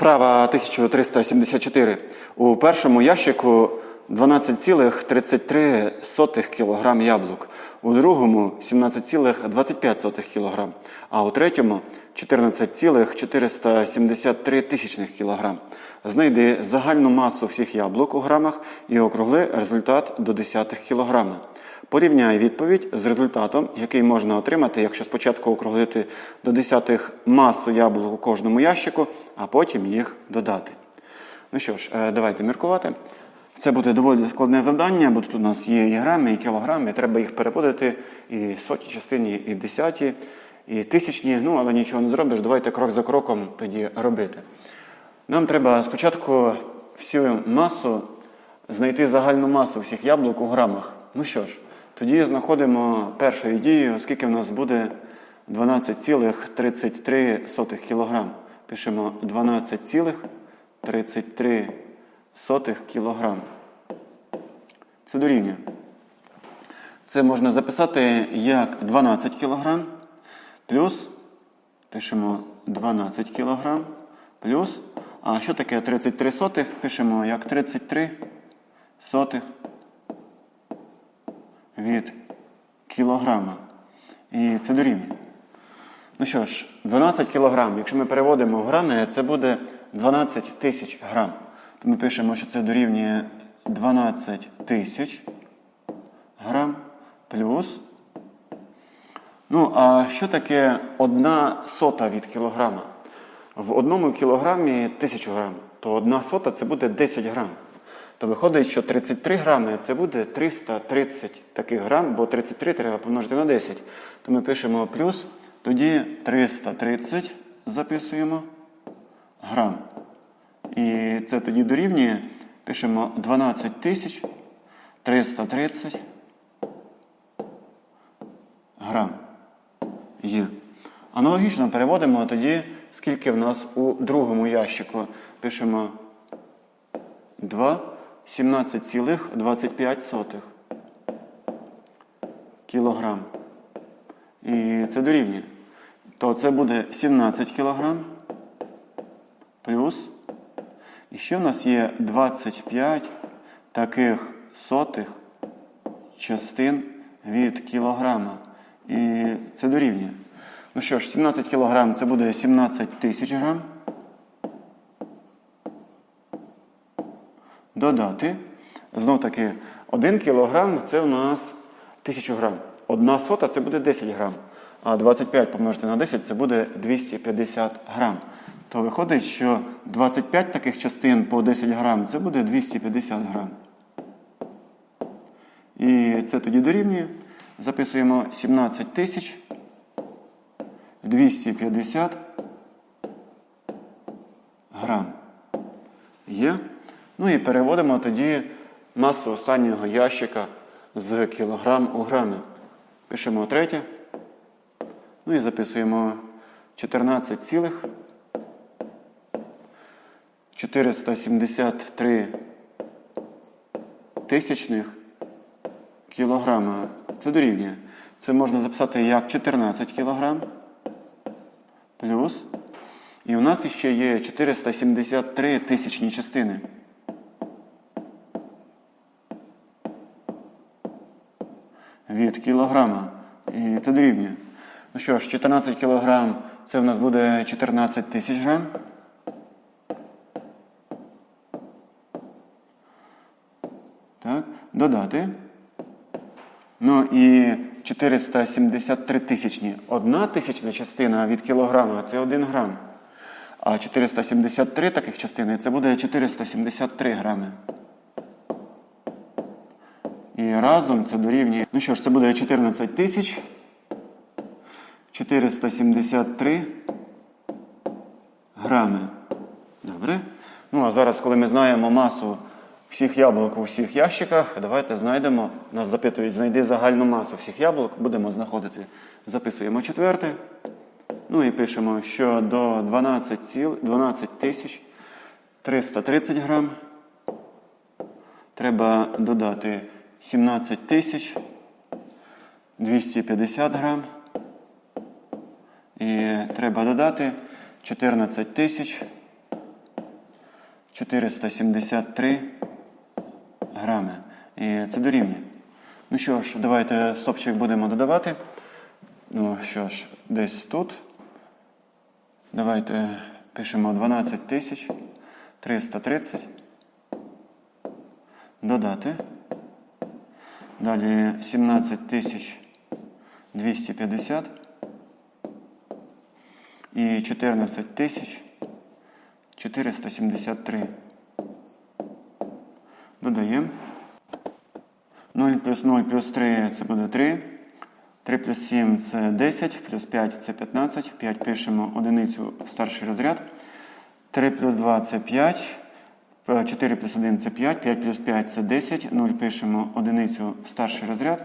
Вправа 1374. У першому ящику 12,33 кг яблук, у другому 17,25 кг, а у третьому 14,473 тисячних кг. Знайди загальну масу всіх яблук у грамах і округли результат до десятих кілограма. Порівняй відповідь з результатом, який можна отримати, якщо спочатку округлити до десятих масу яблук у кожному ящику, а потім їх додати. Ну що ж, е, давайте міркувати. Це буде доволі складне завдання, бо тут у нас є і грами, і кілограми, і треба їх переводити і сотні частині, і десяті, і тисячні. Ну, але нічого не зробиш. Давайте крок за кроком тоді робити. Нам треба спочатку всю масу знайти загальну масу всіх яблук у грамах. Ну що ж, тоді знаходимо першою дією, скільки в нас буде 12,33 кг. Пишемо 12,33 кг. Це дорівнює. Це можна записати як 12 кг плюс, пишемо 12 кг плюс. А що таке 33 сотих? Пишемо як 33 сотих від кілограма. І це дорівнює. Ну що ж, 12 кілограм. Якщо ми переводимо в грами, це буде 12 тисяч грам. То ми пишемо, що це дорівнює 12 тисяч грам плюс. Ну, а що таке одна сота від кілограма? В одному кілограмі 1000 грам, то одна сота це буде 10 грам. То виходить, що 33 грами це буде 330 таких грам, бо 33 треба помножити на 10. То ми пишемо плюс, тоді 330 записуємо грам. І це тоді дорівнює, пишемо 12 тисяч 330 грам. Є. Аналогічно переводимо тоді, скільки в нас у другому ящику. Пишемо 2, 17,25 кілограм. І це дорівнює. То це буде 17 кілограм плюс. І ще в нас є 25 таких сотих частин від кілограма. І це дорівнює. Ну що ж, 17 кілограм це буде 17 тисяч грам. Додати. Знов таки, 1 кілограм це у нас 1000 грам. Одна сота це буде 10 грам. А 25 помножити на 10 це буде 250 грам. То виходить, що 25 таких частин по 10 грам це буде 250 грам. І це тоді дорівнює. Записуємо 17 тисяч 250 грам. Є. Ну і переводимо тоді масу останнього ящика з кілограм у грами. Пишемо третє. Ну і записуємо 14 цілих 473 тисячних кілограма. Це дорівнює. Це можна записати як 14 кілограм плюс. І у нас ще є 473 тисячні частини. Від кілограма. І це дорівнює. Ну що ж, 14 кілограм це в нас буде 14 тисяч грам. Так, додати. Ну і 473 тисячні. Одна тисячна частина від кілограма це 1 грам. А 473 таких частини це буде 473 грами. І разом це дорівнює. Ну що ж, це буде 14 тисяч 473 грами. Добре. Ну, а зараз, коли ми знаємо масу всіх яблук у всіх ящиках, давайте знайдемо. Нас запитують, знайди загальну масу всіх яблук, будемо знаходити. Записуємо четверте. Ну і пишемо, що до 12 ціл, 12 тисяч 330 грам. Треба додати 17 тисяч 250 грам. І треба додати 14 тисяч 473 грами. І це дорівнює. Ну що ж, давайте стопчик будемо додавати. Ну що ж, десь тут. Давайте пишемо 12 тисяч 330. Додати. Далі 17 тисяч 250 і 14 тисяч 473. Додаємо. 0 плюс 0 плюс 3 це буде 3. 3 плюс 7 це 10, плюс 5 це 15. 5 пишемо одиницю в старший розряд. 3 плюс 2 це 5. 4 плюс 1 це 5, 5 плюс 5 це 10, 0 пишемо одиницю старший розряд.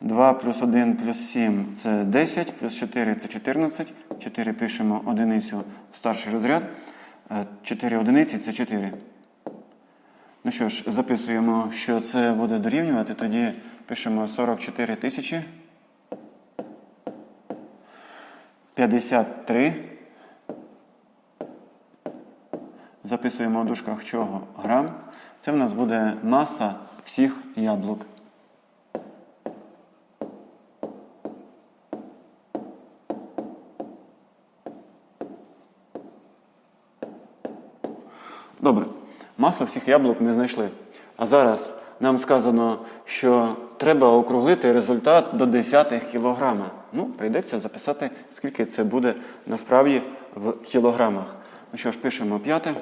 2 плюс 1 плюс 7 це 10, плюс 4 це 14. 4 пишемо одиницю старший розряд. 4 одиниці це 4. Ну що ж, записуємо, що це буде дорівнювати. Тоді пишемо 44 тисячі 53. Записуємо у дужках чого грам. Це в нас буде маса всіх яблук. Добре, масу всіх яблук ми знайшли. А зараз нам сказано, що треба округлити результат до десятих кілограма. Ну, прийдеться записати, скільки це буде насправді в кілограмах. Ну що ж, пишемо п'яте.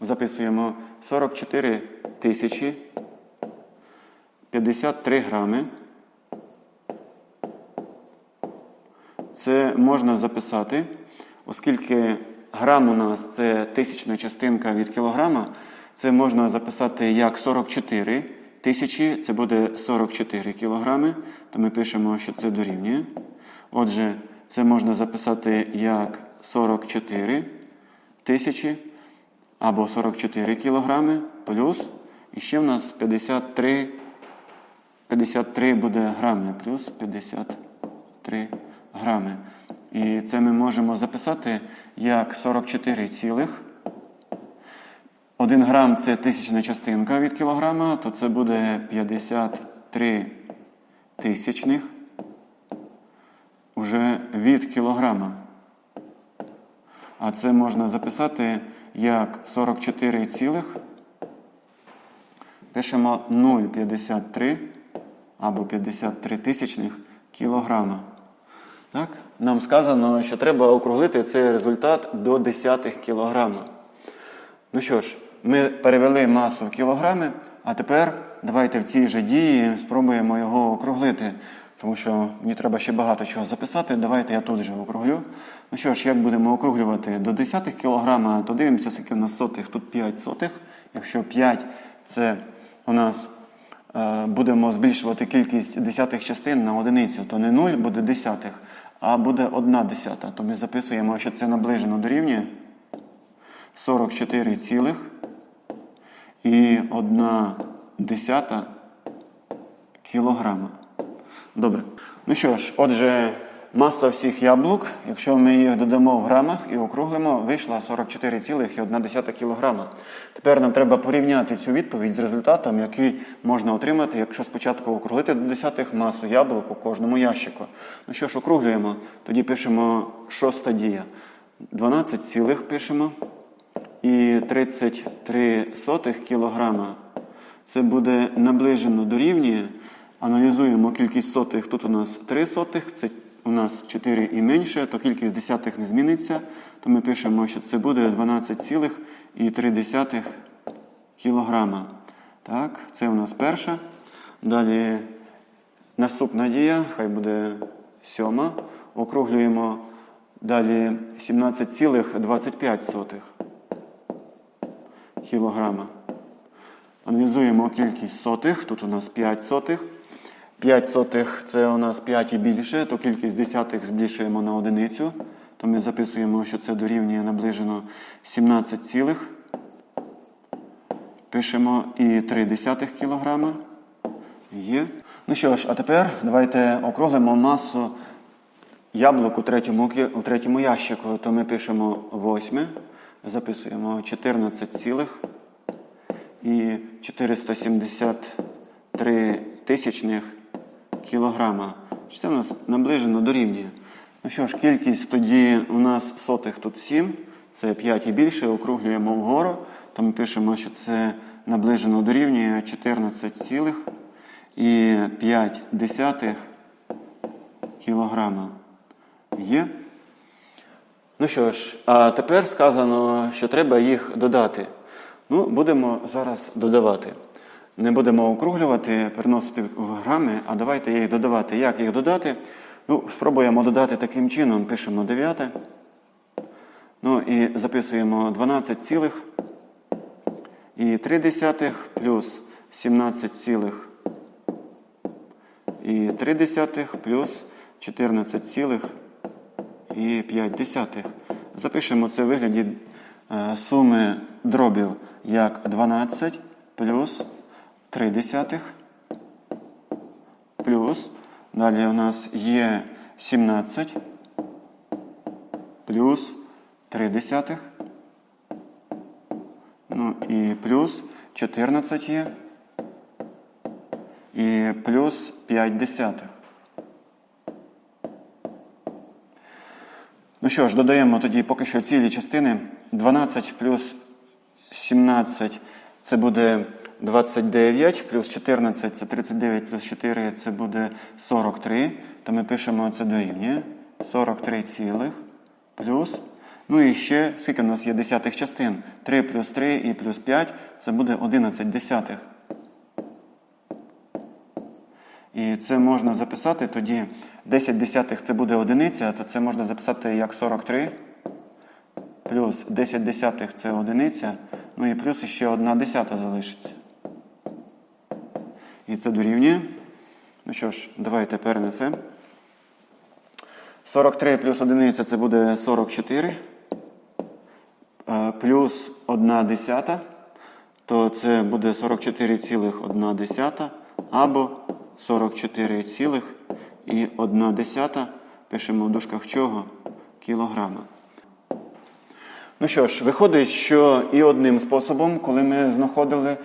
Записуємо 44 тисячі 53 грами. Це можна записати, оскільки грам у нас це тисячна частинка від кілограма, це можна записати як 44 тисячі, це буде 44 кілограми, то ми пишемо, що це дорівнює. Отже, це можна записати як 44 тисячі або 44 кілограми плюс, і ще в нас 53, 53 буде грами, плюс 53 грами. І це ми можемо записати як 44 цілих. 1 грам це тисячна частинка від кілограма, то це буде 53 тисячних вже від кілограма. А це можна записати як 44 цілих. Пишемо 0,53 або 53 тисячних кілограма. Так? Нам сказано, що треба округлити цей результат до десятих кілограма. Ну що ж, ми перевели масу в кілограми, а тепер давайте в цій же дії спробуємо його округлити. Тому що мені треба ще багато чого записати. Давайте я тут же округлю. Ну що ж, як будемо округлювати до десятих кілограма, то дивимося, скільки у нас сотих. Тут 5 сотих. Якщо 5 це у нас е, будемо збільшувати кількість десятих частин на одиницю, то не 0 буде десятих, а буде 1 десята. То ми записуємо, що це наближено дорівнює 44 цілих і 1 десята кілограма. Добре. Ну що ж, отже, маса всіх яблук, якщо ми їх додамо в грамах і округлимо, вийшла 44,1 кг. Тепер нам треба порівняти цю відповідь з результатом, який можна отримати, якщо спочатку округлити до десятих масу яблук у кожному ящику. Ну що ж, округлюємо. Тоді пишемо шоста дія. 12 цілих пишемо. І 33 сотих кілограма. Це буде наближено дорівнює. Аналізуємо кількість сотих. Тут у нас 3 сотих, це у нас 4 і менше, то кількість десятих не зміниться. То ми пишемо, що це буде 12,3 кілограма. Так, це у нас перша. Далі наступна дія, хай буде сьома. Округлюємо далі 17,25 кілограма. Аналізуємо кількість сотих. Тут у нас 5 сотих. 5 сотих це у нас 5 і більше, то кількість десятих збільшуємо на одиницю. То ми записуємо, що це дорівнює наближено 17 цілих. Пишемо і 3 десятих кілограма. Є. Ну що ж, а тепер давайте округлимо масу яблук у третьому, у третьому ящику. То ми пишемо 8. записуємо 14 цілих і 473 тисячних кілограма. Це у нас наближено дорівнює. Ну що ж, кількість тоді у нас сотих тут 7, це 5 і більше, округлюємо вгору, то ми пишемо, що це наближено дорівнює 14 цілих і 5 десятих кілограма. Є? Ну що ж, а тепер сказано, що треба їх додати. Ну, будемо зараз додавати. Не будемо округлювати, переносити в грами, а давайте їх додавати. Як їх додати? Ну, спробуємо додати таким чином. Пишемо 9. Ну і записуємо 12 цілих і 3 десятих плюс 17 цілих і 3 десятих плюс 14 цілих і 5 десятих. Запишемо це в вигляді е, суми дробів як 12 плюс 3 десятих плюс. Далі у нас є 17 плюс 3 десятих. Ну і плюс 14 є. І плюс 5 десятих. Ну що ж, додаємо тоді поки що цілі частини. 12 плюс 17 це буде 29, плюс 14 це 39, плюс 4 це буде 43. То ми пишемо це дорівнює. 43 цілих плюс. Ну і ще, скільки в нас є десятих частин? 3 плюс 3 і плюс 5 це буде 11 десятих. І це можна записати тоді 10 десятих це буде одиниця, то це можна записати як 43. Плюс 10 десятих це одиниця. Ну і плюс ще одна десята залишиться. І це дорівнює. Ну що ж, давайте перенесемо. 43 плюс одиниця це буде 44. Е, Плюс 1 десята, то це буде 44,1 десята або 44 цілих і 1 десята. Пишемо в дужках чого? Кілограма. Ну що ж, виходить, що і одним способом, коли ми знаходили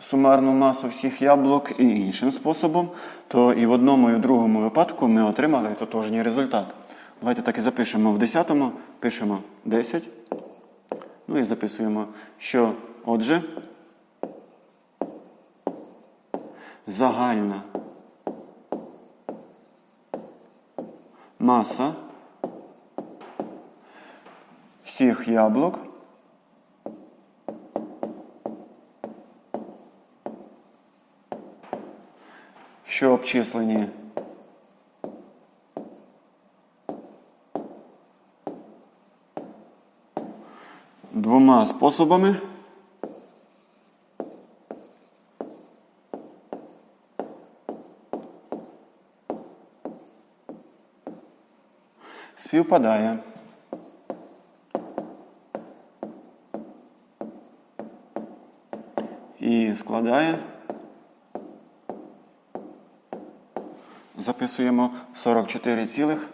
сумарну масу всіх яблук, і іншим способом, то і в одному, і в другому випадку ми отримали тотожній результат. Давайте так і запишемо в десятому, пишемо 10. Ну і записуємо, що отже, загальна маса всіх яблук що обчислені двома способами. Співпадає. І складає. Записуємо 44 цілих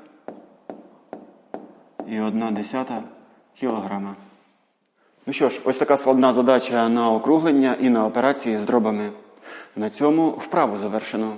і 1 десята кілограма. Ну що ж, ось така складна задача на округлення і на операції з дробами. На цьому вправу завершено.